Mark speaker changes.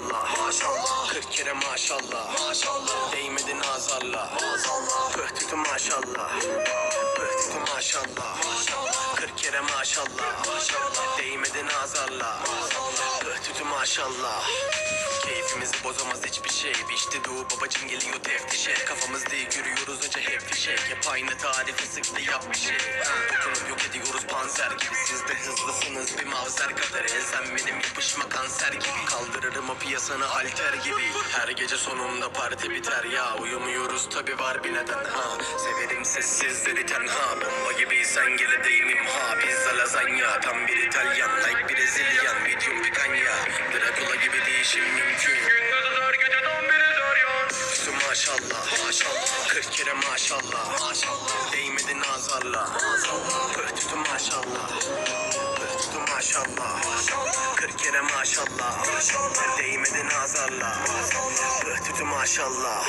Speaker 1: maşallah. Maşallah. 40 kere maşallah. Maşallah. Değmedi nazarla Maazallah Pöhtütü maşallah. Pöhtütü maşallah. Maşallah. 40 kere maşallah. Maşallah. Değmedi nazarla Maazallah Pöhtütü maşallah. Keyfimizi bozamaz hiçbir şey. İşte doğu babacım geliyor teftişe Kafamız değil yürüyoruz önce hep fişek. Hep aynı tarifi sık da yap bir şey. Dokunup yok ediyoruz panzer gibi. Siz de hızlısınız. Bir mavzer kadar sen benim yapışma kanser gibi. Kaldırırım o piyasanı halter gibi. Her gece sonunda parti biter. Ya Uyumuyoruz. Tabi var bir neden. Ha Severim sessizleri tenha. Bomba gibi sen gele değilim. Ha Pizza lazanya. Tam bir İtalyan. Like Brezilyan medium pikanya Dracula gibi değişim mümkün. Maşallah. Maşallah. 40 kere maşallah. Maşallah. Değmedi nazarla maşallah. 40 kere maşallah. Değmedi nazarla. Pöhtütü maşallah